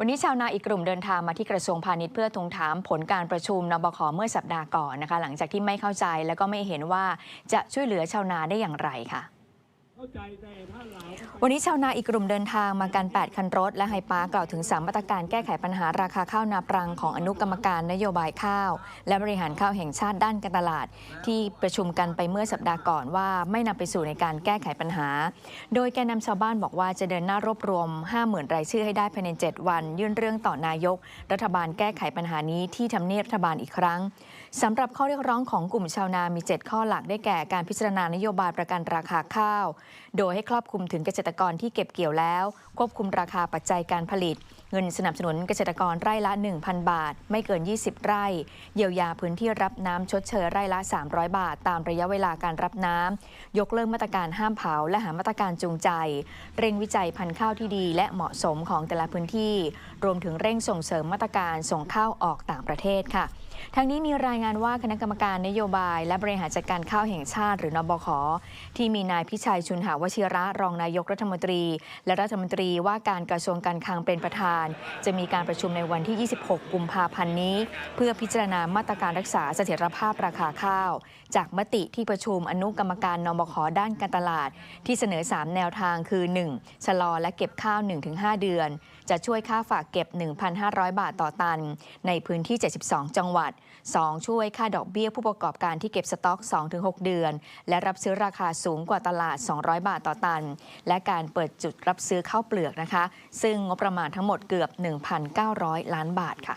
วันนี้ชาวนาอีกกลุ่มเดินทางมาที่กระทรวงพาณิชย์เพื่อทวงถามผลการประชุมนบคเมื่อสัปดาห์ก่อนนะคะ หลังจากที่ไม่เข้าใจและก็ไม่เห็นว่าจะช่วยเหลือชาวนาได้อย่างไรค่ะ วันนี้ชาวนาอีกกลุ่มเดินทางมากัน 8 คันรถ และไฮปาร์กล่าวถึงสามมาตรการแก้ไขปัญหาราคาข้าวนาปรังของอนุกรรมการนโยบายข้าว และบริหารข้าวแห่งชาติด้านการตลาด ที่ประชุมกันไปเมื่อสัปดาห์ก่อนว่าไม่นำไปสู่ในการแก้ไขปัญหา โดยแกนนำชาวบ้านบอกว่าจะเดินหน้ารวบรวม 50,000 รายชื่อให้ได้ภายใน 7 วัน ยื่นเรื่องต่อนายก รัฐบาลแก้ไขปัญหานี้ที่ทำเนียบรัฐบาลอีกครั้งสำหรับข้อเรียกร้องของกลุ่มชาวนามี 7 ข้อหลักได้แก่การพิจารณานโยบายประกันราคาข้าวโดยให้ครอบคลุมถึงเกษตรกรที่เก็บเกี่ยวแล้ว ควบคุมราคาปัจจัยการผลิต เงินสนับสนุนเกษตรกรไร่ละ 1,000 บาท ไม่เกิน 20 ไร่ เยียวยาพื้นที่รับน้ำชดเชยไร่ละ 300 บาท ตามระยะเวลาการรับน้ำยกเลิกมาตรการห้ามเผา และหามาตรการจูงใจ เร่งวิจัยพันธุ์ข้าวที่ดี และเหมาะสมของแต่ละพื้นที่ รวมถึงเร่งส่งเสริมมาตรการส่งข้าวออกต่างประเทศค่ะ ทั้งนี้มีรายงานว่าคณะกรรมการนโยบาย และบริหารจัดการข้าวแห่งชาติ หรือนบขที่มีนายพิชัยชุนหาวชิระรองนายกรัฐมนตรี และรัฐมนตรีว่าการกระทรวงการคลังเป็นประธาน จะมีการประชุมในวันที่ 26 กุมภาพันธ์นี้ เพื่อพิจารณามาตรการรักษาเสถียรภาพราคาข้าว จากมติที่ประชุมอนุกรรมการนบขด้านการตลาด ที่เสนอ 3 แนวทางคือ 1. ชะลอและเก็บข้าว 1-5 เดือน จะช่วยค่าฝากเก็บ 1,500 บาทต่อตัน ในพื้นที่ 72 จังหวัด 2. ช่วยค่าดอกเบี้ยผู้ประกอบการที่เก็บสต็อก 2-6 เดือน และรับซื้อราคาสูงกว่าตลาด 200 บาทต่อตัน และการเปิดจุดรับซื้อข้าวเปลือกนะคะ ซึ่งงบประมาณทั้งหมดเกือบ 1,900 ล้านบาทค่ะ